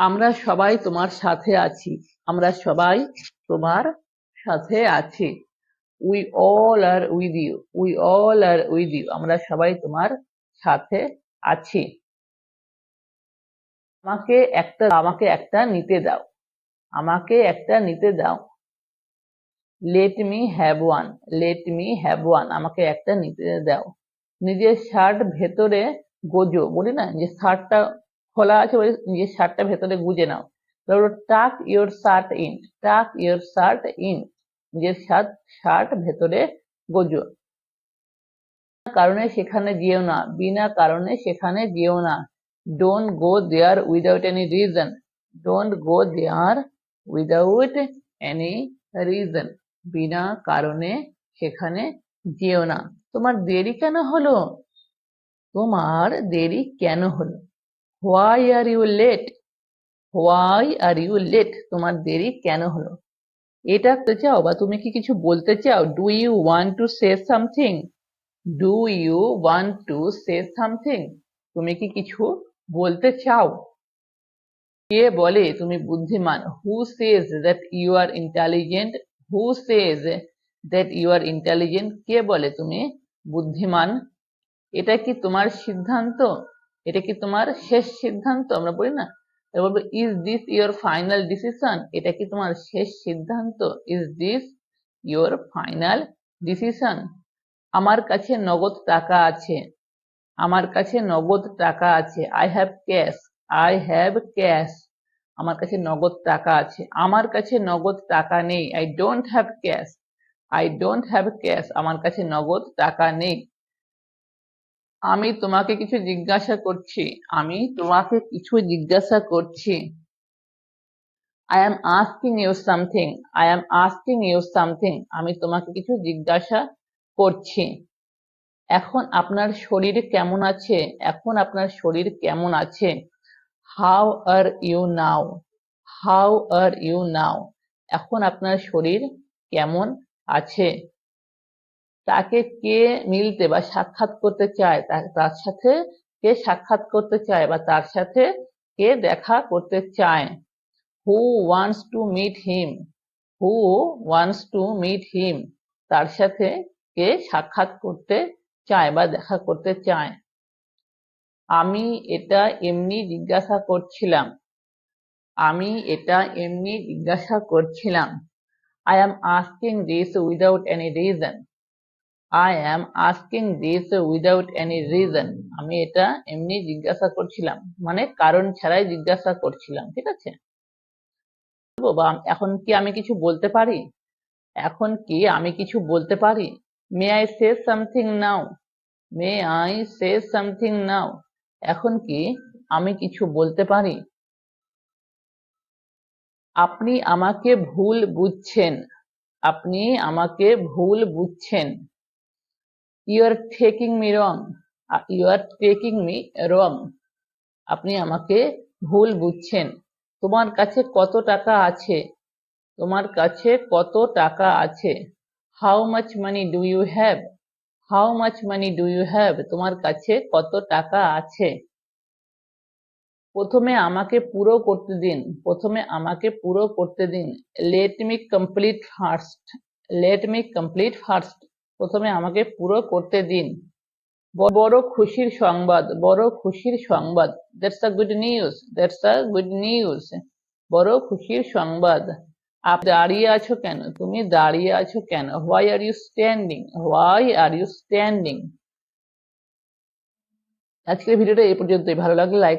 আমরা সবাই তোমার সাথে আছি। আমরা সবাই তোমার সাথে আছি। We all are with you we all are with you আমরা সবাই তোমার সাথে আছি। আমাকে একটা আমাকে একটা নিতে দাও। আমাকে একটা নিতে দাও। Let me have one let me have one আমাকে একটা নিতে দাও। নিজের শার্ট ভেতরে গোজো, বলি না? যে শার্টটা খোলা আছে বলে নিজের শার্টটা ভেতরে গুজে নাও। Tuck your shirt in tuck your shirt in নিজের শার্ট শার্ট ভেতরে গোজো। কারণে সেখানে যেও না, বিনা কারণে সেখানে যেও না। Don't go there without any reason don't go there without any reason বিনা কারণে সেখানে যেও না। তোমার দেরি কেন হলো? তোমার দেরি কেন হলো? Why are you late why are you late তোমার দেরি কেন হলো? এটা করতে চাও বা তুমি কি কিছু বলতে চাও? Do you want to say something do you want to say something তুমি কি কিছু বলতে চাও? কে বলে? তুমি বুদ্ধিমান। Who says that you are intelligent who says that you are intelligent কে বলে তুমি বুদ্ধিমান? এটা কি তোমার সিদ্ধান্ত? এটা কি তোমার শেষ সিদ্ধান্ত? আমরা বলি না? বলব is this your final decision এটা কি তোমার শেষ সিদ্ধান্ত? Is this your final decision আমার কাছে নগদ টাকা আছে। আমার কাছে নগদ টাকা আছে। I have cash I have cash আমার কাছে নগদ টাকা আছে। আমার কাছে নগদ টাকা নেই। I don't have cash I don't have cash আমার কাছে নগদ টাকা নেই। আমি তোমাকে কিছু জিজ্ঞাসা করছি। আমি তোমাকে কিছু জিজ্ঞাসা করছি। I am asking you something I am asking you something আমি তোমাকে কিছু জিজ্ঞাসা করছি। এখন আপনার শরীর কেমন আছে? এখন আপনার শরীর কেমন আছে? How are you now how are you now এখন আপনার শরীর কেমন আছে? তাকে কে মিলতে বা সাক্ষাৎ করতে চায় তার সাথে কে সাক্ষাৎ করতে চায় বা তার সাথে কে দেখা করতে চায়? Who wants to meet him who wants to meet him তার সাথে কে সাক্ষাৎ করতে চায় বা দেখা করতে চায়? আমি এটা এমনি জিজ্ঞাসা করছিলাম। আমি এটা এমনি জিজ্ঞাসা করছিলাম। I am asking this without any reason I am asking this without any reason আমি এটা এমনি জিজ্ঞাসা করছিলাম। মানে কারণ ছাড়াই জিজ্ঞাসা করছিলাম, ঠিক আছে? বা এখন কি আমি কিছু বলতে পারি? এখন কি আমি কিছু বলতে পারি? May I say something now may I say something now এখন কি আমি কিছু বলতে পারি? আপনি আমাকে ভুল বুঝছেন। আপনি আমাকে ভুল বুঝছেন। You are taking me wrong you are taking me wrong আপনি আমাকে ভুল বুঝছেন। তোমার কাছে কত টাকা আছে? তোমার কাছে কত টাকা আছে? How much money do you have how much money do you have তোমার কাছে কত টাকা আছে? প্রথমে আমাকে পুরো করতে দিন। প্রথমে আমাকে পুরো করতে দিন। Let me complete first let me complete first প্রথমে আমাকে পুরো করতে দিন। বড় খুশির সংবাদ, বড় খুশির সংবাদ। That's a good news that's a good news বড় খুশির সংবাদ। আপ দাঁড়িয়ে আছো কেন? তুমি দাঁড়িয়ে আছো কেন? Why are you standing why are you standing আজকের ভিডিওটা এই পর্যন্তই। ভালো লাগলে লাইক